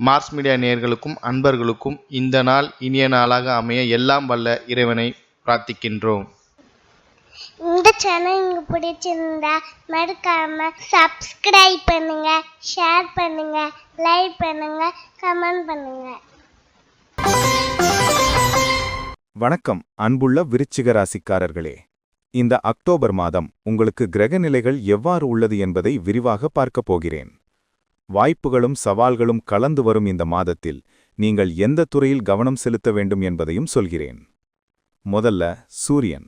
Mars media நேயர்களுக்கும் அன்பர்களுக்கும் இந்த நாள் இனிய நாளாக அமைய எல்லாம் வல்ல இறைவனை பிரார்த்திக்கின்றோம். இந்த சேனல் உங்களுக்கு பிடிச்சிருந்தா மறக்காம சப்ஸ்கிரைப் பண்ணுங்க ஷேர் பண்ணுங்க லைக் பண்ணுங்க கமெண்ட் பண்ணுங்க. வணக்கம் அன்புள்ள விருச்சிக ராசிக்காரர்களே. இந்த அக்டோபர் மாதம் உங்களுக்கு கிரக நிலைகள் எவ்வாறு உள்ளது என்பதை விரிவாக பார்க்கப் போகிறேன். வாய்ப்புகளும் சவால்களும் கலந்து வரும் இந்த மாதத்தில் நீங்கள் எந்த துறையில் கவனம் செலுத்த வேண்டும் என்பதையும் சொல்கிறேன். முதல்ல சூரியன்.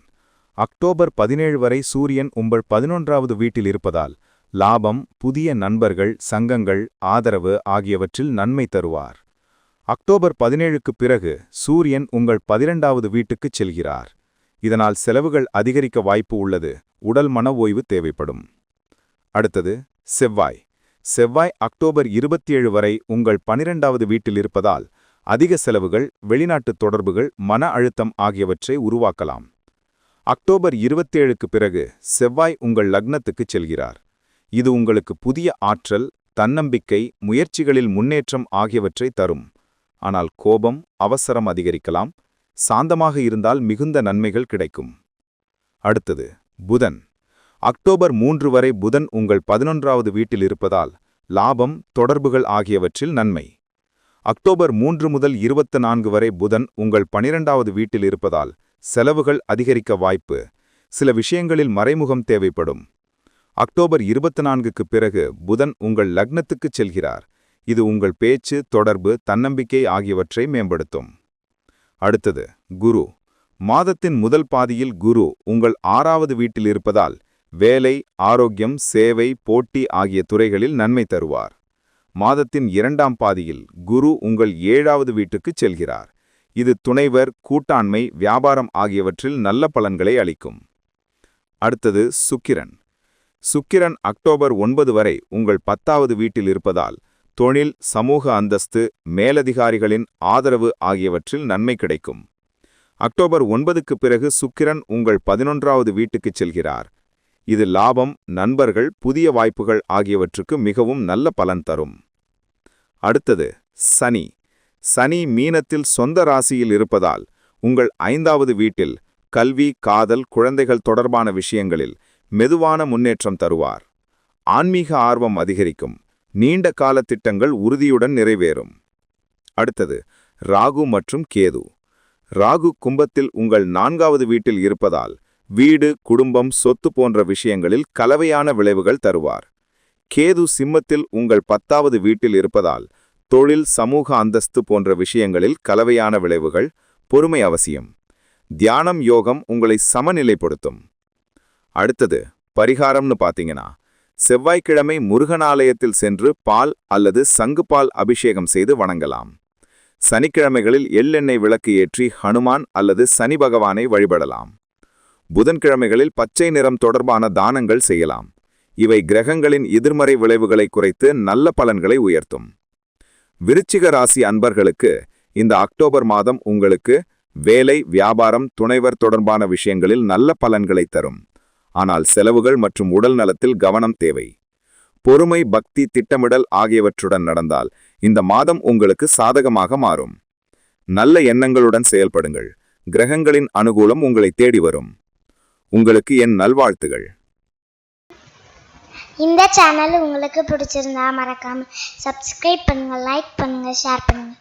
அக்டோபர் பதினேழு வரை சூரியன் உங்கள் பதினொன்றாவது வீட்டில் இருப்பதால் லாபம் புதிய நண்பர்கள் சங்கங்கள் ஆதரவு ஆகியவற்றில் நன்மை தருவார். அக்டோபர் பதினேழுக்குப் பிறகு சூரியன் உங்கள் பதிரெண்டாவது வீட்டுக்குச் செல்கிறார். இதனால் செலவுகள் அதிகரிக்க வாய்ப்பு உள்ளது உடல் மன ஓய்வு தேவைப்படும். அடுத்தது செவ்வாய். செவ்வாய் அக்டோபர் இருபத்தி ஏழு வரை உங்கள் பனிரெண்டாவது வீட்டில் இருப்பதால் அதிக செலவுகள் வெளிநாட்டு தொடர்புகள் மன அழுத்தம் ஆகியவற்றை உருவாக்கலாம். அக்டோபர் இருபத்தேழுக்கு பிறகு செவ்வாய் உங்கள் லக்னத்துக்குச் செல்கிறார். இது உங்களுக்கு புதிய ஆற்றல் தன்னம்பிக்கை முயற்சிகளில் முன்னேற்றம் ஆகியவற்றை தரும். ஆனால் கோபம் அவசரம் அதிகரிக்கலாம். சாந்தமாக இருந்தால் மிகுந்த நன்மைகள் கிடைக்கும். அடுத்தது புதன். அக்டோபர் மூன்று வரை புதன் உங்கள் பதினொன்றாவது வீட்டில் இருப்பதால் லாபம் தொடர்புகள் ஆகியவற்றில் நன்மை. அக்டோபர் மூன்று முதல் இருபத்து நான்கு வரை புதன் உங்கள் பனிரெண்டாவது வீட்டில் இருப்பதால் செலவுகள் அதிகரிக்க வாய்ப்பு. சில விஷயங்களில் மறைமுகம் தேவைப்படும். அக்டோபர் இருபத்து நான்குக்கு பிறகு புதன் உங்கள் லக்னத்துக்குச் செல்கிறார். இது உங்கள் பேச்சு தொடர்பு தன்னம்பிக்கை ஆகியவற்றை மேம்படுத்தும். அடுத்தது குரு. மாதத்தின் முதல் பாதியில் குரு உங்கள் ஆறாவது வீட்டில் இருப்பதால் வேலை ஆரோக்கியம் சேவை போட்டி ஆகிய துறைகளில் நன்மை தருவார். மாதத்தின் இரண்டாம் பாதியில் குரு உங்கள் ஏழாவது வீட்டுக்கு செல்கிறார். இது துணைவர் கூட்டாண்மை வியாபாரம் ஆகியவற்றில் நல்ல பலன்களை அளிக்கும். அடுத்தது சுக்கிரன். சுக்கிரன் அக்டோபர் ஒன்பது வரை உங்கள் பத்தாவது வீட்டில் இருப்பதால் தொழில் சமூக அந்தஸ்து மேலதிகாரிகளின் ஆதரவு ஆகியவற்றில் நன்மை கிடைக்கும். அக்டோபர் ஒன்பதுக்கு பிறகு சுக்கிரன் உங்கள் பதினொன்றாவது வீட்டுக்குச் செல்கிறார். இது லாபம் நண்பர்கள் புதிய வாய்ப்புகள் ஆகியவற்றுக்கு மிகவும் நல்ல பலன் தரும். அடுத்தது சனி. சனி மீனத்தில் சொந்த ராசியில் இருப்பதால் உங்கள் ஐந்தாவது வீட்டில் கல்வி காதல் குழந்தைகள் தொடர்பான விஷயங்களில் மெதுவான முன்னேற்றம் தருவார். ஆன்மீக ஆர்வம் அதிகரிக்கும். நீண்ட கால திட்டங்கள் உறுதியுடன் நிறைவேறும். அடுத்தது ராகு மற்றும் கேது. ராகு கும்பத்தில் உங்கள் நான்காவது வீட்டில் இருப்பதால் வீடு குடும்பம் சொத்து போன்ற விஷயங்களில் கலவையான விளைவுகள் தருவார். கேது சிம்மத்தில் உங்கள் பத்தாவது வீட்டில் இருப்பதால் தொழில் சமூக அந்தஸ்து போன்ற விஷயங்களில் கலவையான விளைவுகள் பொறுமை அவசியம். தியானம் யோகம் உங்களை சமநிலைப்படுத்தும். அடுத்தது பரிகாரம்னு பாத்தீங்கன்னா செவ்வாய்க்கிழமை முருகனாலயத்தில் சென்று பால் அல்லது சங்குபால் அபிஷேகம் செய்து வணங்கலாம். சனிக்கிழமைகளில் எள்ளெண்ணெய் விளக்கு ஏற்றி ஹனுமான் அல்லது சனி பகவானை வழிபடலாம். புதன்கிழமைகளில் பச்சை நிறம் தொடர்பான தானங்கள் செய்யலாம். இவை கிரகங்களின் எதிர்மறை விளைவுகளை குறைத்து நல்ல பலன்களை உயர்த்தும். விருச்சிக ராசி அன்பர்களுக்கு இந்த அக்டோபர் மாதம் உங்களுக்கு வேலை வியாபாரம் துணைவர் தொடர்பான விஷயங்களில் நல்ல பலன்களை தரும். ஆனால் செலவுகள் மற்றும் உடல் நலத்தில் கவனம் தேவை. பொறுமை பக்தி திட்டமிடல் ஆகியவற்றுடன் நடந்தால் இந்த மாதம் உங்களுக்கு சாதகமாக மாறும். நல்ல எண்ணங்களுடன் செயல்படுங்கள். கிரகங்களின் அனுகூலம் உங்களை தேடி வரும். உங்களுக்கு என் நல்வாழ்த்துகள். இந்த சேனல் உங்களுக்கு பிடிச்சிருந்தா மறக்காம சப்ஸ்கிரைப் பண்ணுங்க லைக் பண்ணுங்க ஷேர் பண்ணுங்க.